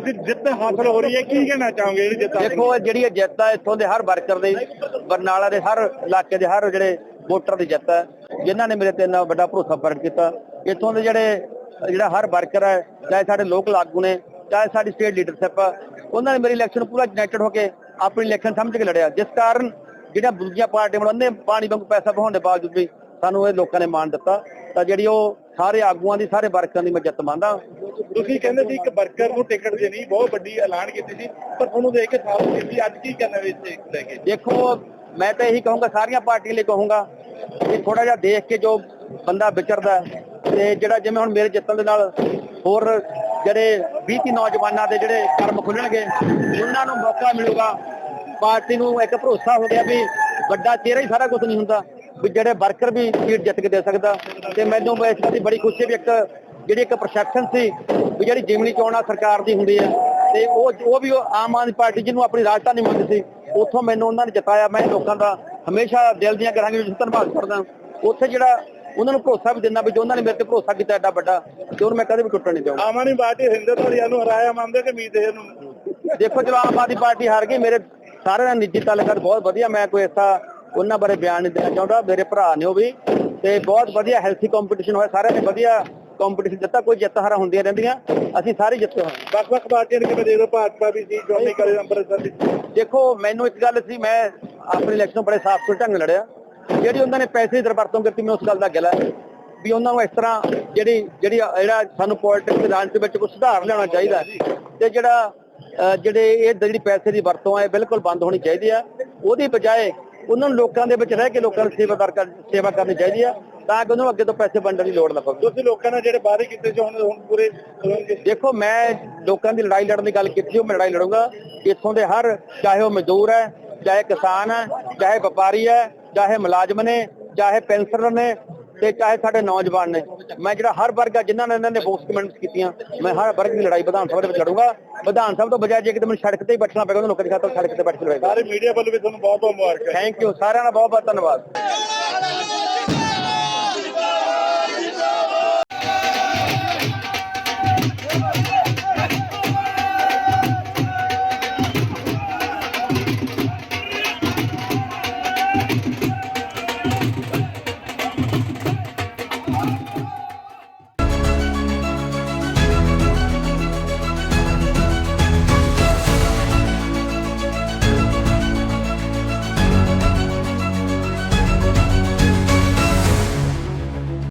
ਅੱਜ ਜਿੱਤ ਹਾਸਲ ਹੋ ਰਹੀ ਹੈ, ਕੀ ਕਹਿਣਾ ਚਾਹੋਗੇ ਜਿਹੜੀ ਜਿੱਤ ਦੇਖੋ, ਜਿਹੜੀ ਇਹ ਜਿੱਤ ਹੈ ਇੱਥੋਂ ਦੇ ਹਰ ਵਰਕਰ ਦੀ, ਬਰਨਾਲਾ ਦੇ ਹਰ ਇਲਾਕੇ ਦੇ ਹਰ ਜਿਹੜੇ ਵੋਟਰ ਦੀ ਜਿੱਤ ਹੈ ਜਿਨ੍ਹਾਂ ਨੇ ਮੇਰੇ ਤੇ ਇੰਨਾ ਵੱਡਾ ਭਰੋਸਾ ਪ੍ਰਗਟ ਕੀਤਾ। ਇੱਥੋਂ ਦੇ ਜਿਹੜੇ, ਜਿਹੜਾ ਹਰ ਵਰਕਰ ਹੈ ਚਾਹੇ ਸਾਡੇ ਲੋਕਲ ਆਗੂ ਨੇ, ਚਾਹੇ ਸਾਡੀ ਸਟੇਟ ਲੀਡਰਸ਼ਿਪ ਆ, ਉਹਨਾਂ ਨੇ ਮੇਰੀ ਇਲੈਕਸ਼ਨ ਪੂਰਾ ਯੂਨਾਈਟਿਡ ਹੋ ਕੇ ਆਪਣੀ ਇਲੈਕਸ਼ਨ ਸਮਝ ਕੇ ਲੜਿਆ। ਜਿਸ ਕਾਰਨ ਜਿਹੜੀਆਂ ਦੂਜੀਆਂ ਪਾਰਟੀਆਂ ਬਣਾਉਂਦੇ ਪਾਣੀ ਵਾਂਗੂ ਪੈਸਾ ਬਹਾਉਣ ਦੇ ਬਾਵਜੂਦ ਵੀ ਸਾਨੂੰ ਇਹ ਲੋਕਾਂ ਨੇ ਮਾਣ ਦਿੱਤਾ। ਤਾਂ ਜਿਹੜੀ ਉਹ ਸਾਰੇ ਆਗੂਆਂ ਦੀ ਸਾਰੇ ਵਰਕਰਾਂ ਦੀ ਮੈਂ ਜਿੱਤ ਮੰਨਦਾ। ਤੁਸੀਂ ਕਹਿੰਦੇ ਸੀ ਇੱਕ ਵਰਕਰ ਨੂੰ ਟਿਕਟ ਦੇਣੀ ਬਹੁਤ ਵੱਡੀ ਐਲਾਨ ਕੀਤੀ ਸੀ ਪਰ ਤੁਹਾਨੂੰ ਦੇਖ ਕੇ ਸਾਫ਼ ਕੀਤੀ ਅੱਜ ਕੀ ਕਰਨਾ ਵਿੱਚ ਲੈ ਕੇ। ਦੇਖੋ ਮੈਂ ਤਾਂ ਇਹੀ ਕਹੂੰਗਾ ਸਾਰੀਆਂ ਪਾਰਟੀਆਂ ਲਈ ਕਹੂੰਗਾ ਕਿ ਥੋੜਾ ਜਿਹਾ ਦੇਖ ਕੇ ਜੋ ਬੰਦਾ ਵਿਚਰਦਾ ਤੇ ਜਿਹੜਾ ਜਿਵੇਂ ਹੁਣ ਮੇਰੇ ਜਿੱਤਣ ਦੇ ਨਾਲ ਹੋਰ ਜਿਹੜੇ 20 30 ਨੌਜਵਾਨਾਂ ਦੇ ਜਿਹੜੇ ਕਰਮ ਖੁੱਲਣਗੇ ਉਹਨਾਂ ਨੂੰ ਮੌਕਾ ਮਿਲੂਗਾ। ਪਾਰਟੀ ਨੂੰ ਇੱਕ ਭਰੋਸਾ ਹੋ ਗਿਆ ਵੀ ਵੱਡਾ ਚਿਹਰਾ ਹੀ ਸਾਰਾ ਕੁਝ ਨਹੀਂ ਹੁੰਦਾ। ਵੀ ਜਿਹੜੇ ਵਰਕਰ ਵੀ ਸੀਟ ਜਿੱਤ ਕੇ ਦੇ ਸਕਦਾ। ਤੇ ਮੈਨੂੰ ਇਸ ਦੀ ਬੜੀ ਖੁਸ਼ੀ ਵੀ ਇੱਕ ਜਿਹੜੀ ਇੱਕ ਪ੍ਰਸ਼ਾਸਨ ਸੀ ਵੀ ਜਿਹੜੀ ਜਿਮਨੀ ਚੋਣਾਂ ਸਰਕਾਰ ਦੀ ਹੁੰਦੀ ਹੈ ਤੇ ਉਹ ਉਹ ਵੀ ਆਮ ਆਦਮੀ ਪਾਰਟੀ ਜਿਹਨੂੰ ਆਪਣੀ ਰਾਜਧਾਨੀ ਮੰਨਦੀ ਸੀ ਉੱਥੋਂ ਮੈਨੂੰ ਉਹਨਾਂ ਨੇ ਜਿਤਾਇਆ। ਮੈਂ ਲੋਕਾਂ ਦਾ ਹਮੇਸ਼ਾ ਦਿਲ ਦੀਆਂ ਗਰਾਂਗੇ ਵਿੱਚ ਧੰਨਵਾਦ ਕਰਦਾ। ਉੱਥੇ ਜਿਹੜਾ ਉਹਨਾਂ ਨੂੰ ਭਰੋਸਾ ਵੀ ਦਿੰਦਾ ਵੀ ਜੋ ਉਹਨਾਂ ਨੇ ਮੇਰੇ ਤੇ ਭਰੋਸਾ ਕੀਤਾ ਐਡਾ ਵੱਡਾ ਤੇ ਉਹਨੂੰ ਮੈਂ ਕਦੇ ਵੀ ਟੁੱਟਣ ਨਹੀਂ ਦੇਵਾਂਗਾ। ਆਮ ਆਦਮੀ ਪਾਰਟੀ ਹਿੰਦਰ ਧੜੀਆਂ ਨੂੰ ਹਰਾਇਆ ਮੰਨਦੇ ਕਿ ਮੀਤ ਇਹਨੂੰ ਦੇਖੋ ਜਦੋਂ ਆਮ ਆਦਮੀ ਪਾਰਟੀ ਹਾਰ ਗਈ ਮੇਰੇ ਸਾਰਿਆਂ ਦਾ ਨਿੱਜੀ ਤਾਲੁਕਾਤ ਬਹੁਤ ਵਧੀਆ। ਮੈਂ ਕੋਈ ਐਸਾ ਉਹਨਾਂ ਬਾਰੇ ਬਿਆਨ ਨਹੀਂ ਦੇਣਾ ਚਾਹੁੰਦਾ ਮੇਰੇ ਭਰਾ ਨੇ ਉਹ ਵੀ ਤੇ ਬਹੁਤ ਵਧੀਆ ਹੈਲਥੀ ਕੰਪੀਟੀਸ਼ਨ ਹੋਇਆ ਸਾਰਿਆਂ ਨੇ ਵਧੀਆ ਕੰਪੀਟੀਸ਼ਨ ਦਿੱਤਾ ਕੋਈ ਜਿੱਤ ਹਾਰਾਂ ਹੁੰਦੀਆਂ ਰਹਿੰਦੀਆਂ ਅਸੀਂ ਸਾਰੇ ਜਿੱਤੇ ਹੋਏ ਹਾਂ। ਵੱਖ-ਵੱਖ ਪਾਰਟੀਆਂ ਨੇ ਕਿਵੇਂ ਦੇ ਦੋ ਭਾਜਪਾ ਵੀ ਸੀ ਜੋਨੀ ਕਰੇ ਅੰਮ੍ਰਿਤਸਰ ਦੀ ਦੇਖੋ ਮੈਨੂੰ ਇੱਕ ਗੱਲ ਸੀ ਮੈਂ ਆਪਣੀ ਇਲੈਕਸ਼ਨ ਬੜੇ ਸਾਫ਼ ਸੁਥਰੇ ਢੰਗ ਲੜਿਆ ਜਿਹੜੀ ਉਹਨਾਂ ਨੇ ਪੈਸੇ ਦੀ ਦਰਵਰਤੋਂ ਕੀਤੀ ਮੈਂ ਉਸ ਗੱਲ ਦਾ ਗਿਲਾ ਵੀ ਉਹਨਾਂ ਨੂੰ ਇਸ ਤਰ੍ਹਾਂ ਜਿਹੜੀ ਜਿਹੜੀ ਜਿਹੜਾ ਸਾਨੂੰ ਪੋਲਿਟਿਕਸ ਦੇ ਰਾਜਨੀਤੀ ਵਿੱਚ ਕੁਝ ਸੁਧਾਰ ਲਿਆਉਣਾ ਚਾਹੀਦਾ। ਤੇ ਜਿਹੜਾ ਜਿਹੜੇ ਇਹ ਜਿਹੜੀ ਪੈਸੇ ਦੀ ਵਰਤੋਂ ਹੈ ਇਹ ਬਿਲਕੁਲ ਬੰਦ ਹੋਣੀ ਚਾਹੀਦੀ ਆ ਉਹਦੀ ਬਜਾਏ ਉਹਨਾਂ ਨੂੰ ਲੋਕਾਂ ਦੇ ਵਿੱਚ ਰਹਿ ਕੇ ਲੋਕਾਂ ਦੀ ਸੇਵਾਦਾਰ ਕਰ ਸੇਵਾ ਕਰਨੀ ਚਾਹੀਦੀ ਆ ਤਾਂ ਕਿ ਉਹਨਾਂ ਅੱਗੇ ਤੋਂ ਪੈਸੇ ਵੰਡਣ ਦੀ ਲੋੜ ਨਾ ਪਵੇ। ਤੁਸੀਂ ਲੋਕਾਂ ਨਾਲ ਜਿਹੜੇ ਵਾਅਦੇ ਕੀਤੇ ਸੀ ਹੁਣ ਹੁਣ ਪੂਰੇ ਦੇਖੋ ਮੈਂ ਲੋਕਾਂ ਦੀ ਲੜਾਈ ਲੜਨ ਦੀ ਗੱਲ ਕੀਤੀ ਉਹ ਮੈਂ ਲੜਾਈ ਲੜੂੰਗਾ। ਇੱਥੋਂ ਦੇ ਹਰ ਚਾਹੇ ਉਹ ਮਜ਼ਦੂਰ ਹੈ ਚਾਹੇ ਕਿਸਾਨ ਹੈ ਚਾਹੇ ਵਪਾਰੀ ਹੈ ਚਾਹੇ ਮੁਲਾਜ਼ਮ ਨੇ ਚਾਹੇ ਪੈਨਸ਼ਨਰ ਨੇ ਤੇ ਚਾਹੇ ਸਾਡੇ ਨੌਜਵਾਨ ਨੇ ਮੈਂ ਜਿਹੜਾ ਹਰ ਵਰਗ ਆ ਜਿਨ੍ਹਾਂ ਨੇ ਇਹਨਾਂ ਨੇ ਵੋਟ ਕਮੈਂਟਸ ਕੀਤੀਆਂ ਮੈਂ ਹਰ ਵਰਗ ਦੀ ਲੜਾਈ ਵਿਧਾਨ ਸਭਾ ਦੇ ਵਿੱਚ ਲੜੂੰਗਾ। ਵਿਧਾਨ ਸਭਾ ਤੋਂ ਬਜਾਏ ਜੇ ਕਿਤੇ ਮੈਨੂੰ ਸੜਕ ਤੇ ਹੀ ਬੈਠਣਾ ਪਏਗਾ ਉਹਨਾਂ ਲੋਕਾਂ ਦੀ ਖਾਤਰ ਸੜਕ ਤੇ ਬੈਠ ਕੇ ਲੜਾਈ ਸਾਰੇ ਮੀਡੀਆ ਵੱਲੋਂ ਵੀ ਤੁਹਾਨੂੰ ਬਹੁਤ ਬਹੁਤ ਮੁਬਾਰਕਾਂ। ਥੈਂਕ ਯੂ ਸਾਰਿਆਂ ਦਾ ਬਹੁਤ ਬਹੁਤ ਧੰਨਵਾਦ।